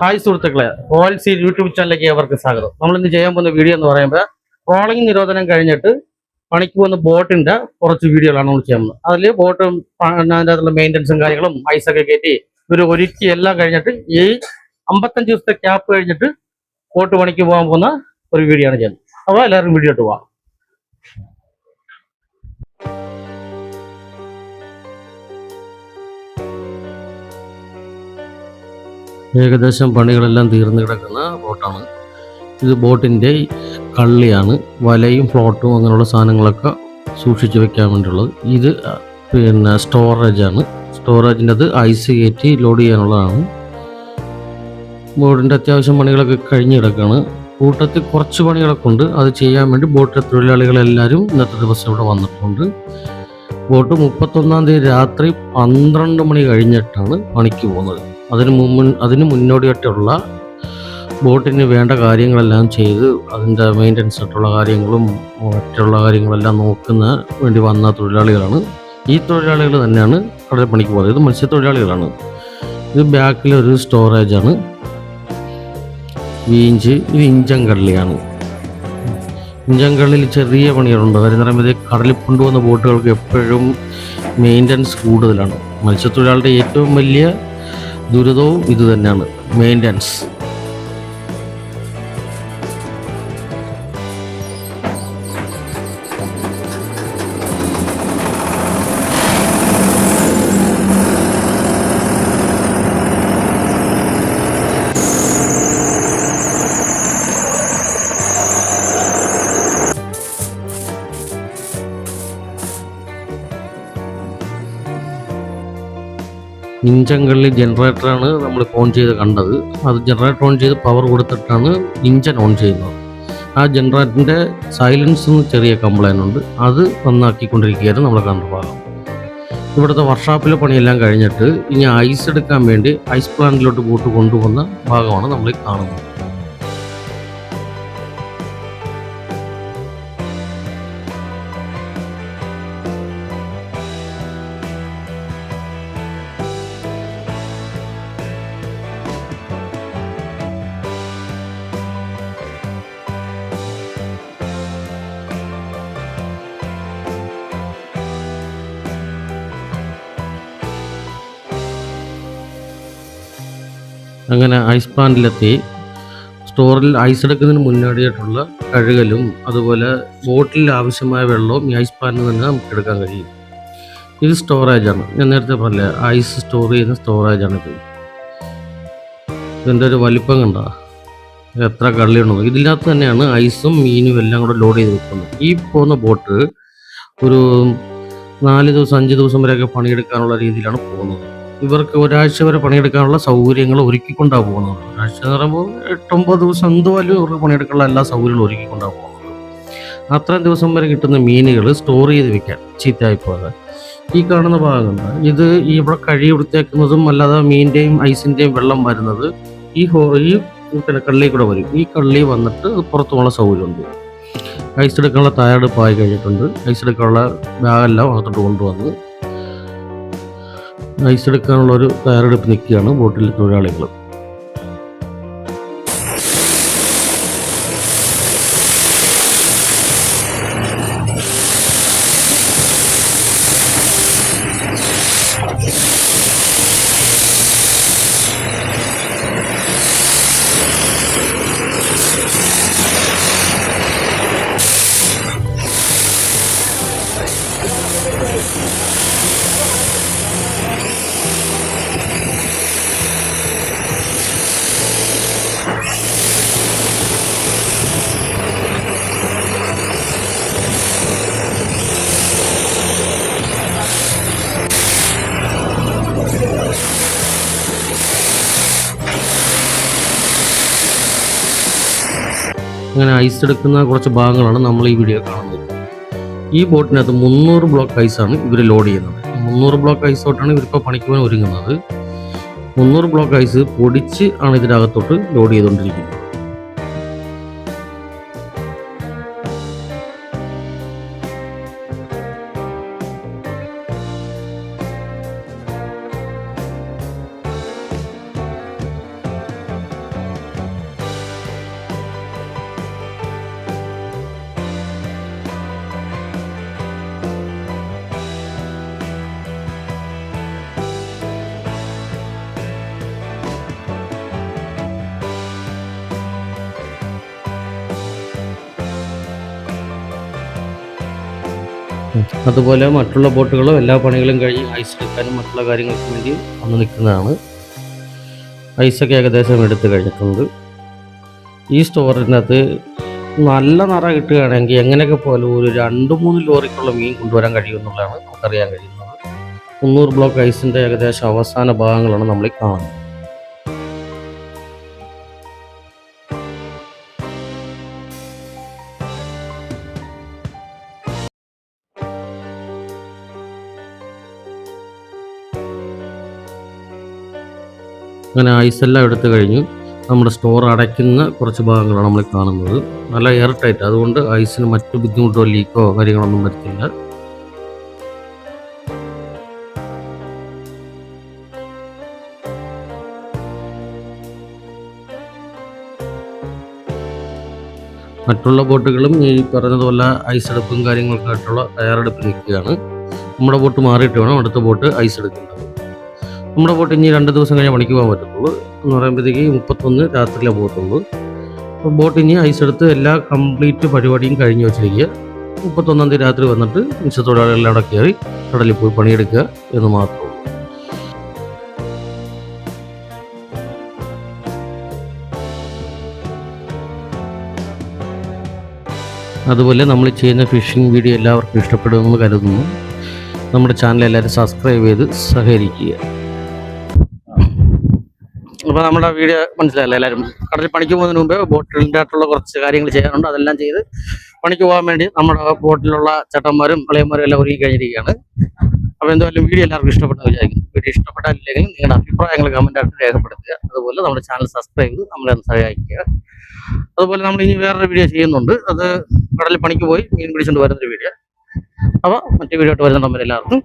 Hi സുഹൃത്തുക്കളെ royal see YouTube ചാനലിലേക്ക് ഏവർക്ക് സ്വാഗതം. നമ്മൾ ഇന്ന് ചെയ്യാൻ പോകുന്ന വീഡിയോ എന്ന് പറയുമ്പോൾ ട്രോളിംഗ് നിരോധനം കഴിഞ്ഞിട്ട് പണിക്ക് പോകുന്ന ബോട്ടിന്റെ കുറച്ച് വീഡിയോകളാണ് നമ്മൾ ചെയ്യുന്നത് അതിൽ ബോട്ട് അതിന്റെ അകത്തുള്ള മെയിന്റനൻസും കാര്യങ്ങളും ഐസൊക്കെ കയറ്റി ഇവർ ഒരുക്കി എല്ലാം കഴിഞ്ഞിട്ട് ഈ അമ്പത്തഞ്ച് ദിവസത്തെ ക്യാപ്പ് കഴിഞ്ഞിട്ട് ബോട്ട് പണിക്ക് പോകാൻ പോകുന്ന ഒരു വീഡിയോ ആണ് ചെയ്യുന്നത്. അപ്പോൾ എല്ലാവരും വീഡിയോ ഇട്ട് പോവാം. ഏകദേശം പണികളെല്ലാം തീർന്നു കിടക്കുന്ന ബോട്ടാണ്. ഇത് ബോട്ടിന്റെ കള്ളിയാണ്. വലയും ഫ്ലോട്ടും അങ്ങനെയുള്ള സാധനങ്ങളൊക്കെ സൂക്ഷിച്ച് വെക്കാൻ വേണ്ടിയുള്ളത്. ഇത് പിന്നെ സ്റ്റോറേജാണ്. സ്റ്റോറേജിന്റെ അത് ഐസ് കയറ്റി ലോഡ് ചെയ്യാനുള്ളതാണ്. ബോട്ടിന്റെ അത്യാവശ്യം പണികളൊക്കെ കഴിഞ്ഞ് കിടക്കുകയാണ്. കൂട്ടത്തിൽ കുറച്ച് പണികളൊക്കെ ഉണ്ട്. അത് ചെയ്യാൻ വേണ്ടി ബോട്ടിലെ തൊഴിലാളികളെല്ലാവരും ഇന്നത്തെ ദിവസം ഇവിടെ വന്നിട്ടുണ്ട്. ബോട്ട് മുപ്പത്തൊന്നാം തീയതി രാത്രി പന്ത്രണ്ട് മണി കഴിഞ്ഞിട്ടാണ് പണിക്ക് പോകുന്നത്. അതിന് മുമ്പ് അതിന് മുന്നോടിയായിട്ടുള്ള ബോട്ടിന് വേണ്ട കാര്യങ്ങളെല്ലാം ചെയ്ത് അതിന്റെ മെയിന്റനൻസ് ആയിട്ടുള്ള കാര്യങ്ങളും മറ്റുള്ള കാര്യങ്ങളെല്ലാം നോക്കുന്ന വേണ്ടി വന്ന തൊഴിലാളികളാണ്. ഈ തൊഴിലാളികൾ തന്നെയാണ് കടൽ പണിക്ക് പോകുന്നത് ഇത് മത്സ്യത്തൊഴിലാളികളാണ്. ഇത് ബാക്കിലൊരു സ്റ്റോറേജാണ് വീഞ്ച് ഇത് ഇഞ്ചങ്കള്ളിയാണ് ഇഞ്ചങ്കള്ളിയിൽ ചെറിയ പണികളുണ്ട്. കാര്യം പറയുമ്പോൾ കടലിൽ കൊണ്ടുപോകുന്ന ബോട്ടുകൾക്ക് എപ്പോഴും മെയിന്റനൻസ് കൂടുതലാണ്. മത്സ്യത്തൊഴിലാളിയുടെ ഏറ്റവും വലിയ ദുരിതവും ഇതുതന്നെയാണ്. മെയിന്റനൻസ് ഇഞ്ചൻ ജനറേറ്ററാണ് നമ്മൾ ഓൺ ചെയ്ത് കണ്ടത്. അത് ജനറേറ്റർ ഓൺ ചെയ്ത് പവർ കൊടുത്തിട്ടാണ് ഇഞ്ചൻ ഓൺ ചെയ്യുന്നത്. ആ ജനറേറ്ററിന്റെ സൈലൻസ് എന്ന് ചെറിയ കംപ്ലൈന്റ് ഉണ്ട്. അത് നന്നാക്കിക്കൊണ്ടിരിക്കുകയായിരുന്നു നമ്മൾ കണ്ട ഭാഗം. ഇവിടുത്തെ വർക്ക്ഷോപ്പിലെ പണിയെല്ലാം കഴിഞ്ഞിട്ട് ഇനി ഐസ് എടുക്കാൻ വേണ്ടി ഐസ് പ്ലാന്റിലോട്ട് ബോട്ട് കൊണ്ടുവന്ന ഭാഗമാണ് നമ്മൾ കാണുന്നത്. അങ്ങനെ ഐസ് പ്ലാന്റിലെത്തി സ്റ്റോറിൽ ഐസ് എടുക്കുന്നതിന് മുന്നോടിയായിട്ടുള്ള കഴുകലും അതുപോലെ ബോട്ടിൽ ആവശ്യമായ വെള്ളവും ഈ ഐസ് പ്ലാന്റിൽ നിന്ന് നമുക്ക് എടുക്കാൻ കഴിയും. ഇത് സ്റ്റോറേജാണ്. ഞാൻ നേരത്തെ പറഞ്ഞില്ല ഐസ് സ്റ്റോർ ചെയ്യുന്ന സ്റ്റോറേജാണ് ഇത്. ഇതിന്റെ ഒരു വലിപ്പം കണ്ട. എത്ര കള്ളിയുണ്ടോ ഇതിനകത്ത് തന്നെയാണ് ഐസും മീനും എല്ലാം കൂടെ ലോഡ് ചെയ്ത് വെക്കുന്നത്. ഈ പോകുന്ന ബോട്ട് ഒരു നാല് ദിവസം അഞ്ച് ദിവസം വരെയൊക്കെ പണിയെടുക്കാനുള്ള രീതിയിലാണ് പോകുന്നത്. ഇവർക്ക് ഒരാഴ്ച വരെ പണിയെടുക്കാനുള്ള സൗകര്യങ്ങൾ ഒരുക്കിക്കൊണ്ടാണ് പോകുന്നത്. ഒരാഴ്ച എന്ന് പറയുമ്പോൾ എട്ടൊമ്പത് ദിവസം എന്തുവാലും ഇവർക്ക് പണിയെടുക്കാനുള്ള എല്ലാ സൗകര്യങ്ങളും ഒരുക്കിക്കൊണ്ടാണ് പോകുന്നത്. അത്രയും ദിവസം വരെ കിട്ടുന്ന മീനുകൾ സ്റ്റോർ ചെയ്ത് വെക്കാൻ ചീത്തയായി ഈ കാണുന്ന ഭാഗം ഇത് ഇവിടെ കഴി വൃത്തിയാക്കുന്നതും അല്ലാതെ മീനിന്റെയും ഐസിന്റെയും വെള്ളം വരുന്നത് ഈ ഹോ ഈ പിന്നെ കള്ളി കൂടെ വരും. ഈ കള്ളി വന്നിട്ട് പുറത്തുമുള്ള സൗകര്യമുണ്ട്. ഐസ് എടുക്കാനുള്ള തയ്യാറെടുപ്പായി കഴിഞ്ഞിട്ടുണ്ട്. ഐസ് എടുക്കാനുള്ള ബാഗെല്ലാം അകത്തോട്ട് കൊണ്ടുവന്ന് ഐസ് എടുക്കാനുള്ള ഒരു തയ്യാറെടുപ്പ് നിൽക്കുകയാണ് ബോട്ടിലെ തൊഴിലാളികൾ അങ്ങനെ ഐസ് എടുക്കുന്ന കുറച്ച് ഭാഗങ്ങളാണ് നമ്മൾ ഈ വീഡിയോ കാണുന്നത്. ഈ ബോട്ടിനകത്ത് മുന്നൂറ് ബ്ലോക്ക് ഐസാണ് ഇവർ ലോഡ് ചെയ്യുന്നത്. മുന്നൂറ് ബ്ലോക്ക് ഐസ് തൊട്ടാണ് ഇവരിപ്പോൾ പണിക്കുവാൻ ഒരുങ്ങുന്നത്. മുന്നൂറ് ബ്ലോക്ക് ഐസ് പൊടിച്ച് ആണ് ഇതിനകത്തോട്ട് ലോഡ് ചെയ്തുകൊണ്ടിരിക്കുന്നത്. അതുപോലെ മറ്റുള്ള ബോട്ടുകളും എല്ലാ പണികളും കഴിഞ്ഞ് ഐസ് എടുക്കാനും മറ്റുള്ള കാര്യങ്ങൾക്കും വേണ്ടി വന്ന് നിൽക്കുന്നതാണ്. ഐസൊക്കെ ഏകദേശം എടുത്ത് കഴിഞ്ഞിട്ടുണ്ട്. ഈ സ്റ്റോറിനകത്ത് നല്ല നിറ കിട്ടുകയാണെങ്കിൽ എങ്ങനെയൊക്കെ പോലും ഒരു രണ്ട് മൂന്ന് ലോറിക്കുള്ള മീൻ കൊണ്ടുവരാൻ കഴിയുമെന്നുള്ളതാണ് നമുക്കറിയാൻ കഴിയുന്നത്. മുന്നൂറ് ബ്ലോക്ക് ഐസിന്റെ ഏകദേശം അവസാന ഭാഗങ്ങളാണ് നമ്മൾ കാണുന്നത്. അങ്ങനെ ഐസെല്ലാം എടുത്തു കഴിഞ്ഞു നമ്മുടെ സ്റ്റോർ അടയ്ക്കുന്ന കുറച്ച് ഭാഗങ്ങളാണ് നമ്മൾ കാണുന്നത്. നല്ല എയർ ടൈറ്റ് അതുകൊണ്ട് ഐസിന് മറ്റു ബുദ്ധിമുട്ടോ ലീക്കോ കാര്യങ്ങളൊന്നും വരത്തില്ല. മറ്റുള്ള ബോട്ടുകളും ഈ പറഞ്ഞതുപോലെ ഐസ് എടുപ്പും കാര്യങ്ങളൊക്കെ ആയിട്ടുള്ള തയ്യാറെടുപ്പ് നിൽക്കുകയാണ് നമ്മുടെ ബോട്ട് മാറിയിട്ട് വേണം അടുത്ത ബോട്ട് ഐസ് എടുക്കേണ്ടത്. നമ്മുടെ ബോട്ട് ഇനി രണ്ട് ദിവസം കഴിഞ്ഞാൽ പണിക്ക് പോകാൻ പറ്റുള്ളൂ എന്ന് പറയുമ്പോഴത്തേക്ക് മുപ്പത്തൊന്ന് രാത്രിയിലെ പോകത്തുള്ളൂ. അപ്പോൾ ബോട്ട് ഇനി ഐസ് എടുത്ത് എല്ലാ കംപ്ലീറ്റ് പരിപാടിയും കഴിഞ്ഞ് വെച്ചിരിക്കുക. മുപ്പത്തൊന്നാം തീയതി രാത്രി വന്നിട്ട് മത്സ്യത്തൊഴിലാളികളെല്ലാം അവിടെ കയറി കടലിൽ പോയി പണിയെടുക്കുക എന്ന് മാത്രം അതുപോലെ നമ്മൾ ചെയ്യുന്ന ഫിഷിംഗ് വീഡിയോ എല്ലാവർക്കും ഇഷ്ടപ്പെടുമെന്ന് കരുതുന്നു. നമ്മുടെ ചാനൽ എല്ലാവരും സബ്സ്ക്രൈബ് ചെയ്ത് സഹകരിക്കുക. അപ്പോൾ നമ്മുടെ വീഡിയോ മനസ്സിലായല്ലോ എല്ലാവരും കടലിൽ പണിക്ക് പോകുന്നതിന് മുമ്പേ ബോട്ടിന്റെ ആയിട്ടുള്ള കുറച്ച് കാര്യങ്ങൾ ചെയ്യാനുണ്ട് അതെല്ലാം ചെയ്ത് പണിക്ക് പോകാൻ വേണ്ടി നമ്മുടെ ബോട്ടിലുള്ള ചേട്ടന്മാരും ഇളയന്മാരും എല്ലാം ഒരുങ്ങി കഴിഞ്ഞിരിക്കുകയാണ്. അപ്പോൾ എന്തായാലും വീഡിയോ എല്ലാവർക്കും ഇഷ്ടപ്പെട്ടെന്ന് വിചാരിക്കും വീഡിയോ ഇഷ്ടപ്പെട്ടില്ലെങ്കിൽ നിങ്ങളുടെ അഭിപ്രായങ്ങൾ കമന്റായിട്ട് രേഖപ്പെടുത്തുക. അതുപോലെ നമ്മുടെ ചാനൽ സബ്സ്ക്രൈബ് ചെയ്ത് നമ്മളെ ഒന്ന് സഹായിക്കുക. അതുപോലെ നമ്മൾ ഇനി വേറൊരു വീഡിയോ ചെയ്യുന്നുണ്ട്. അത് കടലിൽ പണിക്ക് പോയി മീൻ പിടിച്ചുകൊണ്ട് വരുന്നൊരു വീഡിയോ. അപ്പോൾ മറ്റു വീഡിയോ ആയിട്ട് വരുന്ന എല്ലാവർക്കും